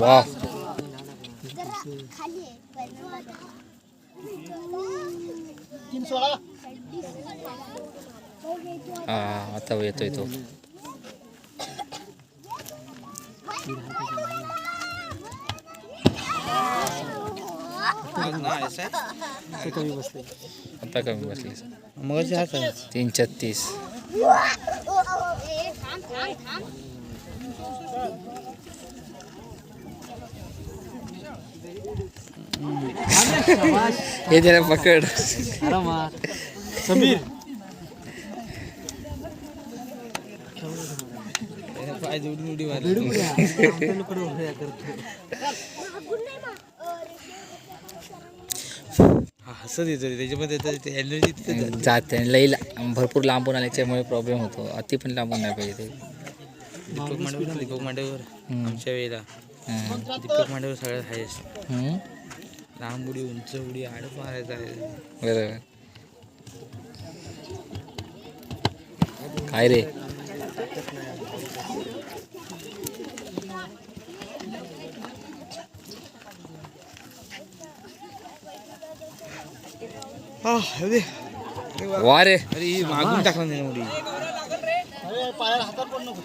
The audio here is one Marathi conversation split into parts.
वा. हा आता येतोय तो. आता कमी बसली. मग तीन छत्तीस. हे जरा पकड समीर हा, हसत येतो त्याच्यामध्ये एनर्जी जाते. लई भरपूर लांबून आल्याच्यामुळे प्रॉब्लेम होतो अति पण लांबून नाही पाहिजे ते दीपक मांडवर ना, दीपक मांडवर हम्म. आमच्या वेळेला. दीपक मांडवर सगळ्यात हायस्ट. लांब उडी उंच उडी आडत मारायचा आहे. बरोबर. काय रे? हा, वा. रे. अरे मागून टाकला नाही उडी अरे पायाला हातात पड नको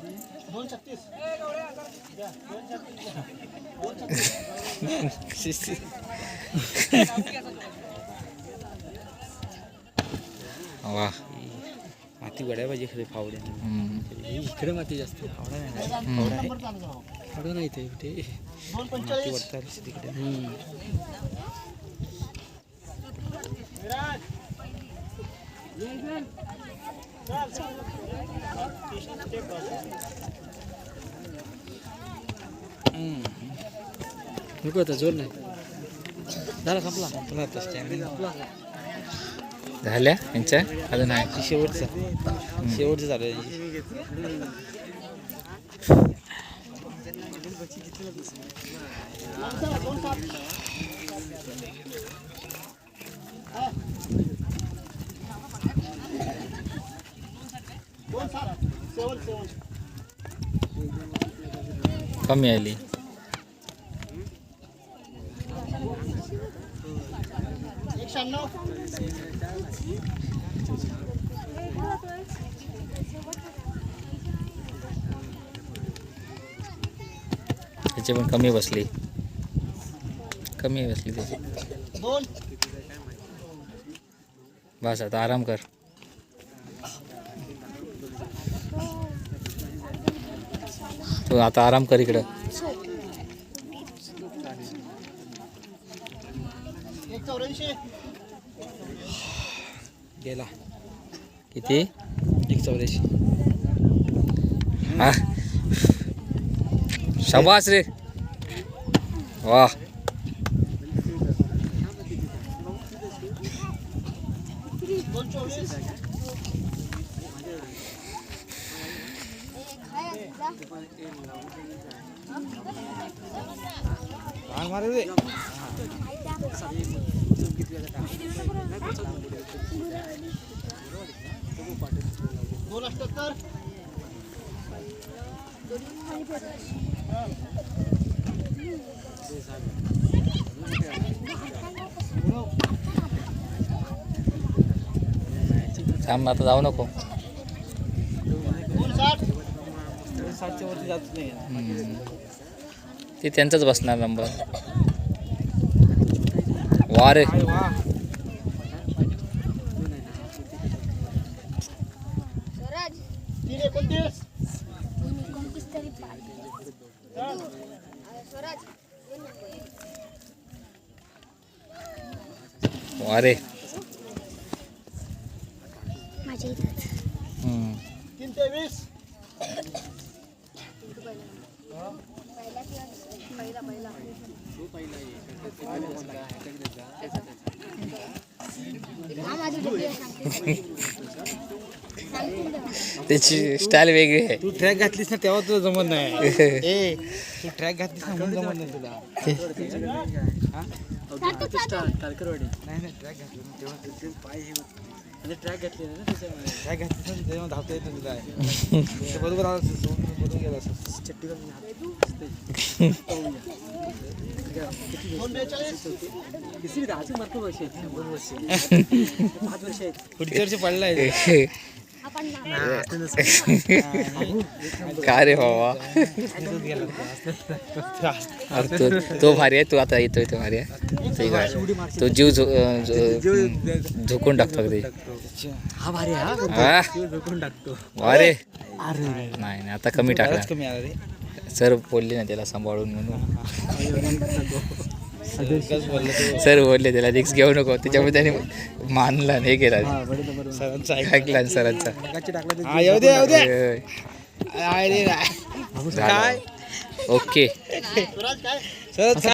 दोन छत्तीस वा माती गड्या पाहिजे खरे फावड्या. इकडे माती जास्त फावडा नाही. फावडा नाही ते दोन माती वरता तिकडे. विराज नको आता जोर नाही. झाला संपला. संपला आता स्टॅमिना झाल्या यांच्या? अजून आहे. शेवटचा. शेवटचं चालू आहे कमी आली कमी बसली कमी बसली बस आता आराम कर। तू आता आराम कर इकडं. गेला. किती? एक चौऱ्याऐंशी. हा. शबास रे. वाह दोन चोवीस मारे रे थांब आता जाऊ नको दोन साठ सातच्या वरती जात नाही हम्म. ते त्यांचाच बसणार नंबर वा रे. अरे वा तीन एकोणतीस वा रे. माझ्या इथंच. हम्म. तीन तेवीस. त्याची स्टाईल वेगळी आहे. तू ट्रॅक घातलीस ना तेव्हा तुला जमत नाही. तू ट्रॅक घातलीस ना म्हणून जमत नाही तुला. चालू. नाही नाही ट्रॅक घातली ना तेव्हा तुझे पाय हे होत. ट्रॅक घातली ना ट्रॅक घातली ना तेव्हा धावता येत तुला ते बरोबर आला असं, सोडून बरोबर गेला असं. चट्टी घालून दोन बेचाळीस पुढच्या वर्षी पडलाय आपण ना का रे बाबा? अरे तो भारी आहे तू आता येतोय तो भारी आहे. तो काय जीव झोकून टाकतो अगदी. हा भारी हा? झोपून टाकतो अरे नाही नाही आता कमी टाकला सर बोलले ना त्याला सांभाळून म्हणून. सर बोलले त्याला रिक्स घेऊ नको. त्याच्यामुळे त्याने मानला हे केला. सरांचं ऐक ऐकला सरांचा. हा येऊ दे येऊ दे. अय, अरे झालं. ओके. सर